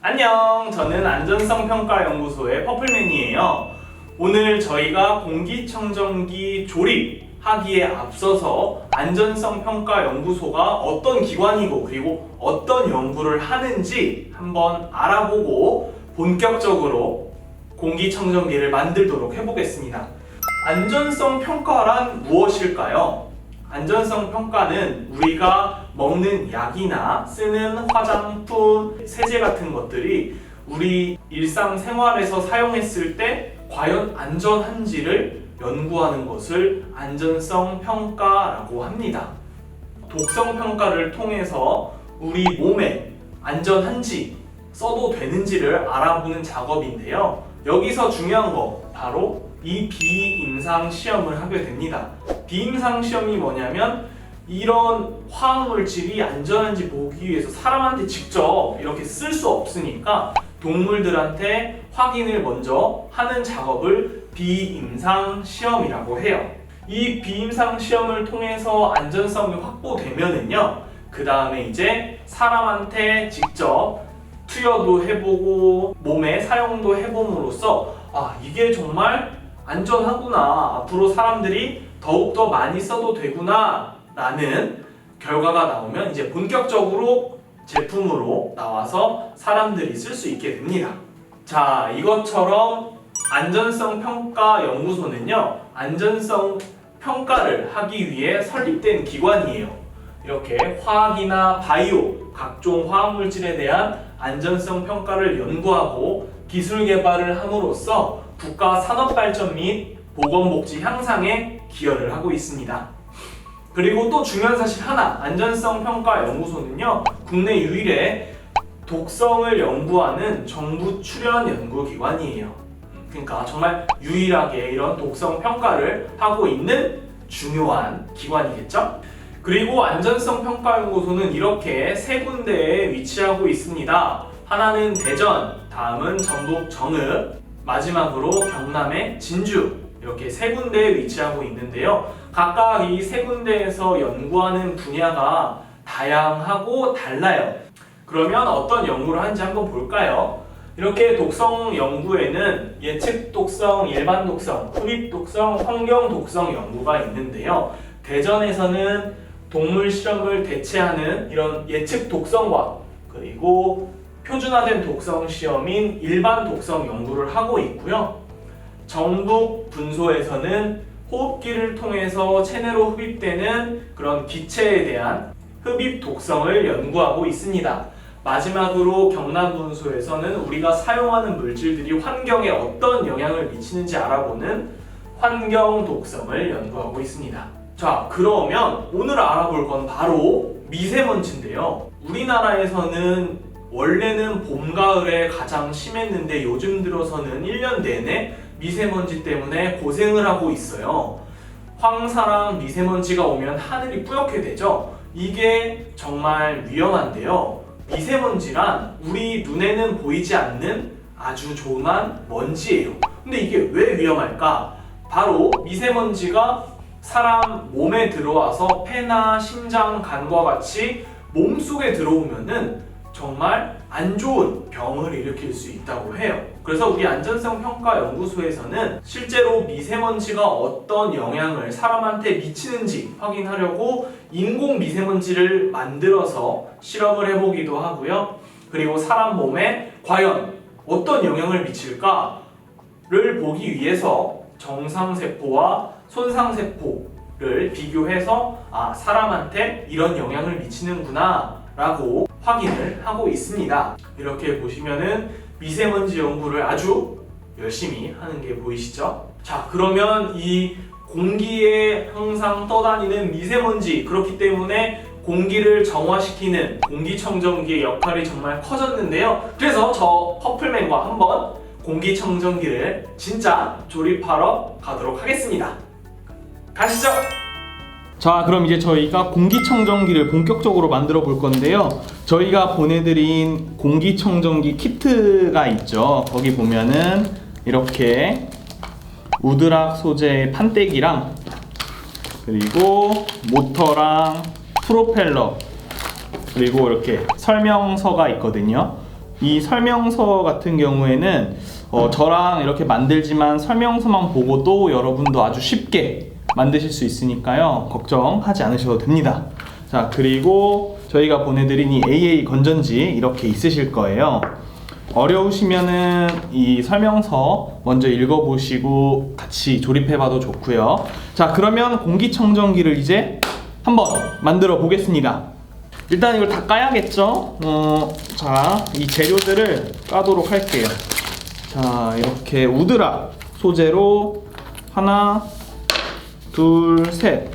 안녕, 저는 안전성평가연구소의 퍼플맨이에요. 오늘 저희가 공기청정기 조립 하기에 앞서서 안전성평가연구소가 어떤 기관이고 그리고 어떤 연구를 하는지 한번 알아보고 본격적으로 공기청정기를 만들도록 해보겠습니다. 안전성 평가란 무엇일까요? 안전성 평가는 우리가 먹는 약이나 쓰는 화장품, 세제 같은 것들이 우리 일상생활에서 사용했을 때 과연 안전한지를 연구하는 것을 안전성 평가라고 합니다. 독성 평가를 통해서 우리 몸에 안전한지 써도 되는지를 알아보는 작업인데요. 여기서 중요한 거 바로 이 비임상 시험을 하게 됩니다. 비임상 시험이 뭐냐면 이런 화학물 질이 안전한지 보기 위해서 사람한테 직접 이렇게 쓸 수 없으니까 동물들한테 확인을 먼저 하는 작업을 비임상 시험이라고 해요. 이 비임상 시험을 통해서 안전성이 확보되면은요, 그 다음에 이제 사람한테 직접 투여도 해보고 몸에 사용도 해봄으로써 아 이게 정말 안전하구나. 앞으로 사람들이 더욱더 많이 써도 되구나. 라는 결과가 나오면 이제 본격적으로 제품으로 나와서 사람들이 쓸 수 있게 됩니다. 자 이것처럼 안전성 평가 연구소는요 안전성 평가를 하기 위해 설립된 기관이에요. 이렇게 화학이나 바이오 각종 화학물질에 대한 안전성 평가를 연구하고 기술 개발을 함으로써 국가 산업 발전 및 보건복지 향상에 기여를 하고 있습니다. 그리고 또 중요한 사실 하나, 안전성 평가 연구소는요 국내 유일의 독성을 연구하는 정부 출연 연구기관이에요. 그러니까 정말 유일하게 이런 독성 평가를 하고 있는 중요한 기관이겠죠? 그리고 안전성 평가 연구소는 이렇게 세 군데에 위치하고 있습니다. 하나는 대전, 다음은 전북 정읍, 마지막으로 경남의 진주 이렇게 세 군데에 위치하고 있는데요. 각각 이 세 군데에서 연구하는 분야가 다양하고 달라요. 그러면 어떤 연구를 하는지 한번 볼까요? 이렇게 독성 연구에는 예측 독성, 일반 독성, 흡입 독성, 환경 독성 연구가 있는데요. 대전에서는 동물 실험을 대체하는 이런 예측 독성과 그리고 표준화된 독성 시험인 일반 독성 연구를 하고 있고요. 전북 분소에서는 호흡기를 통해서 체내로 흡입되는 그런 기체에 대한 흡입 독성을 연구하고 있습니다. 마지막으로 경남 분소에서는 우리가 사용하는 물질들이 환경에 어떤 영향을 미치는지 알아보는 환경 독성을 연구하고 있습니다. 자, 그러면 오늘 알아볼 건 바로 미세먼지인데요. 우리나라에서는 원래는 봄, 가을에 가장 심했는데 요즘 들어서는 1년 내내 미세먼지 때문에 고생을 하고 있어요. 황사랑 미세먼지가 오면 하늘이 뿌옇게 되죠. 이게 정말 위험한데요. 미세먼지란 우리 눈에는 보이지 않는 아주 조그만 먼지예요. 근데 이게 왜 위험할까? 바로 미세먼지가 사람 몸에 들어와서 폐나 심장, 간과 같이 몸 속에 들어오면은 정말 안 좋은 병을 일으킬 수 있다고 해요. 그래서 우리 안전성 평가 연구소에서는 실제로 미세먼지가 어떤 영향을 사람한테 미치는지 확인하려고 인공 미세먼지를 만들어서 실험을 해보기도 하고요. 그리고 사람 몸에 과연 어떤 영향을 미칠까를 보기 위해서 정상세포와 손상세포를 비교해서 아, 사람한테 이런 영향을 미치는구나 라고 확인을 하고 있습니다. 이렇게 보시면은 미세먼지 연구를 아주 열심히 하는 게 보이시죠? 자, 그러면 이 공기에 항상 떠다니는 미세먼지 그렇기 때문에 공기를 정화시키는 공기청정기의 역할이 정말 커졌는데요. 그래서 저 퍼플맨과 한번 공기청정기를 진짜 조립하러 가도록 하겠습니다. 가시죠! 자, 그럼 이제 저희가 공기청정기를 본격적으로 만들어 볼 건데요. 저희가 보내드린 공기청정기 키트가 있죠. 거기 보면은 이렇게 우드락 소재의 판때기랑 그리고 모터랑 프로펠러 그리고 이렇게 설명서가 있거든요. 이 설명서 같은 경우에는 어, 저랑 이렇게 만들지만 설명서만 보고 도 여러분도 아주 쉽게 만드실 수 있으니까요. 걱정하지 않으셔도 됩니다. 자, 그리고 저희가 보내드린 이 AA 건전지 이렇게 있으실 거예요. 어려우시면은 이 설명서 먼저 읽어보시고 같이 조립해봐도 좋고요. 자, 그러면 공기청정기를 이제 한번 만들어 보겠습니다. 일단 이걸 다 까야겠죠? 어, 자, 이 재료들을 까도록 할게요. 자, 이렇게 우드락 소재로 하나, 둘, 셋.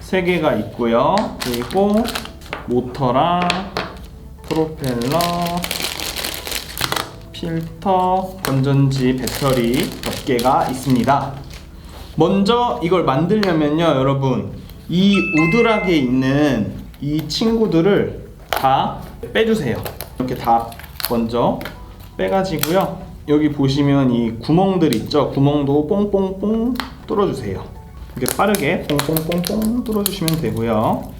세 개가 있고요. 그리고 모터랑 프로펠러, 필터, 건전지, 배터리 몇 개가 있습니다. 먼저 이걸 만들려면요, 여러분. 이 우드락에 있는 이 친구들을 다 빼주세요. 이렇게 다 먼저 빼가지고요. 여기 보시면 이 구멍들 있죠? 구멍도 뽕뽕뽕 뚫어주세요. 이렇게 빠르게 뽕뽕뽕뽕 뚫어주시면 되고요.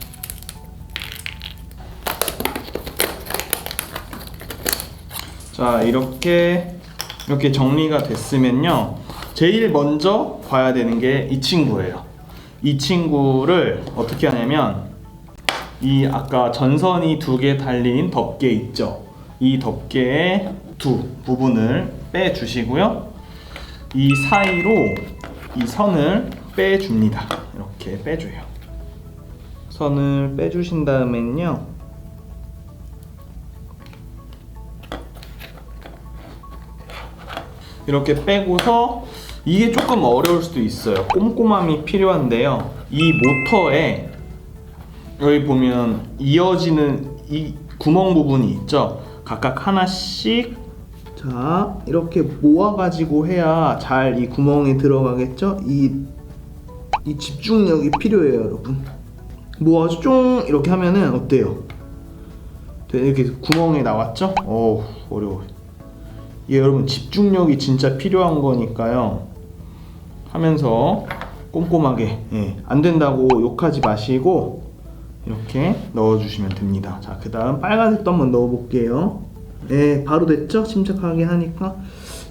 자 이렇게 이렇게 정리가 됐으면요 제일 먼저 봐야 되는 게 이 친구예요 이 친구를 어떻게 하냐면 이 아까 전선이 두 개 달린 덮개 있죠 이 덮개의 두 부분을 빼 주시고요 이 사이로 이 선을 빼 줍니다 이렇게 빼줘요 선을 빼 주신 다음엔요 이렇게 빼고서 이게 조금 어려울 수도 있어요. 꼼꼼함이 필요한데요. 이 모터에 여기 보면 이어지는 이 구멍 부분이 있죠. 각각 하나씩 자 이렇게 모아가지고 해야 잘 이 구멍에 들어가겠죠. 이, 이 집중력이 필요해요, 여러분. 모아서 쫑 이렇게 하면은 어때요? 네, 이렇게 구멍에 나왔죠? 어우 어려워. 이게 여러분 집중력이 진짜 필요한 거니까요. 하면서 꼼꼼하게 예, 안 된다고 욕하지 마시고 이렇게 넣어주시면 됩니다. 자, 그 다음 빨간색도 한번 넣어볼게요. 예, 바로 됐죠? 침착하게 하니까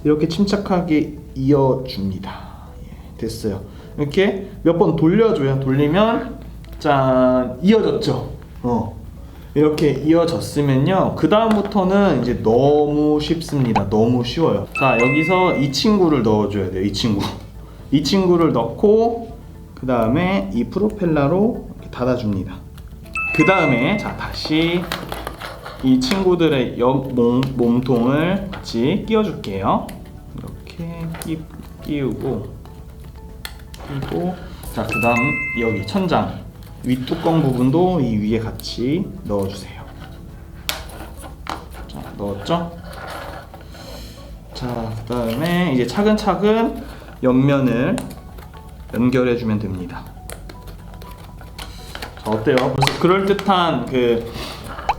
이렇게 침착하게 이어줍니다. 예, 됐어요. 이렇게 몇 번 돌려줘요. 돌리면 짠 이어졌죠. 어. 이렇게 이어졌으면요 그 다음부터는 이제 너무 쉽습니다 너무 쉬워요 자 여기서 이 친구를 넣어줘야 돼요 이 친구 이 친구를 넣고 그 다음에 이 프로펠러로 닫아줍니다 그 다음에 자 다시 이 친구들의 옆 몸, 몸통을 같이 끼워줄게요 이렇게 끼, 끼우고 끼고 자 그 다음 여기 천장 윗뚜껑 부분도 이 위에 같이 넣어주세요. 자, 넣었죠? 자, 그 다음에 이제 차근차근 옆면을 연결해주면 됩니다. 자, 어때요? 벌써 그럴듯한 그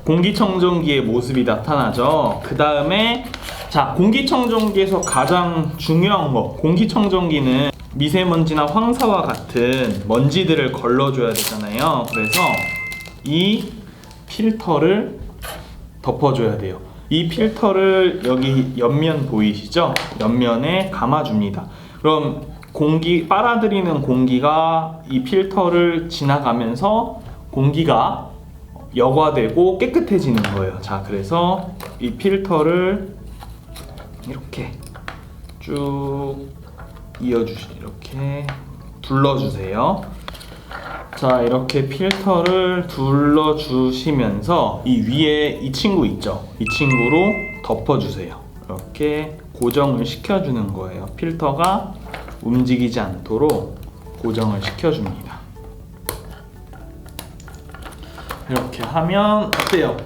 공기청정기의 모습이 나타나죠? 그 다음에 자, 공기청정기에서 가장 중요한 거, 공기청정기는 미세먼지나 황사와 같은 먼지들을 걸러줘야 되잖아요. 그래서 이 필터를 덮어줘야 돼요. 이 필터를 여기 옆면 보이시죠? 옆면에 감아줍니다. 그럼 공기 빨아들이는 공기가 이 필터를 지나가면서 공기가 여과되고 깨끗해지는 거예요. 자, 그래서 이 필터를 이렇게 쭉 이어주시 이렇게 둘러주세요. 자 이렇게 필터를 둘러주시면서 이 위에 이 친구 있죠? 이 친구로 덮어주세요. 이렇게 고정을 시켜주는 거예요. 필터가 움직이지 않도록 고정을 시켜줍니다. 하면 어때요?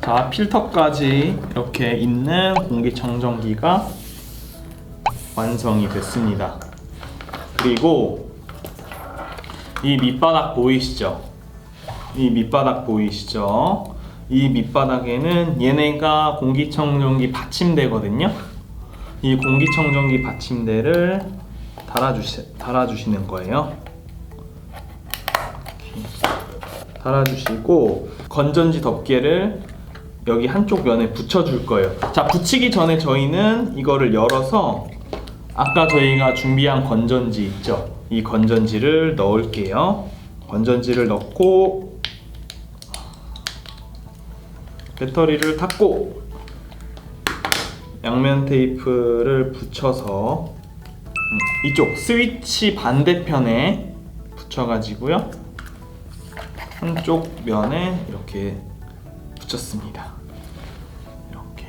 자 필터까지 이렇게 있는 공기청정기가 완성이 됐습니다. 그리고 이 밑바닥 보이시죠? 이 밑바닥 보이시죠? 이 밑바닥에는 얘네가 공기청정기 받침대거든요. 이 공기청정기 받침대를 달아주시, 달아주시는 거예요. 달아주시고 건전지 덮개를 여기 한쪽 면에 붙여줄 거예요. 자, 붙이기 전에 저희는 이거를 열어서 아까 저희가 준비한 건전지 있죠? 이 건전지를 넣을게요. 건전지를 넣고 배터리를 닫고 양면 테이프를 붙여서 음, 이쪽 스위치 반대편에 붙여가지고요. 한쪽 면에 이렇게 붙였습니다. 이렇게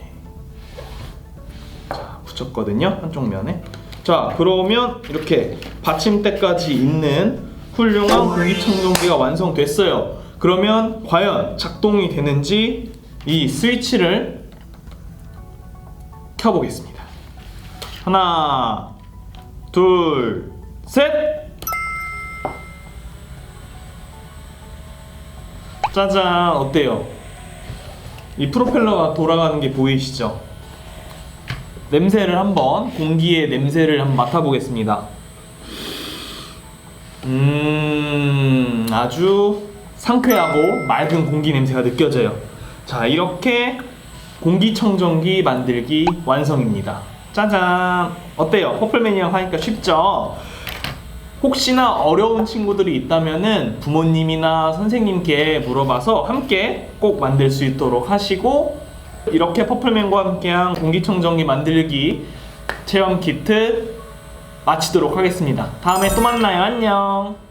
자 붙였거든요 한쪽 면에. 자 그러면 이렇게 받침대까지 있는 훌륭한 공기청정기가 완성됐어요. 그러면 과연 작동이 되는지 이 스위치를 켜보겠습니다. 하나, 둘, 셋. 짜잔 어때요? 이 프로펠러가 돌아가는 게 보이시죠? 냄새를 한번 공기의 냄새를 한번 맡아보겠습니다. 음 아주 상쾌하고 맑은 공기 냄새가 느껴져요. 자 이렇게 공기청정기 만들기 완성입니다. 짜잔 어때요? 퍼플매니아 하니까 쉽죠? 혹시나 어려운 친구들이 있다면은 부모님이나 선생님께 물어봐서 함께 꼭 만들 수 있도록 하시고 이렇게 퍼플맨과 함께한 공기청정기 만들기 체험 키트 마치도록 하겠습니다. 다음에 또 만나요. 안녕.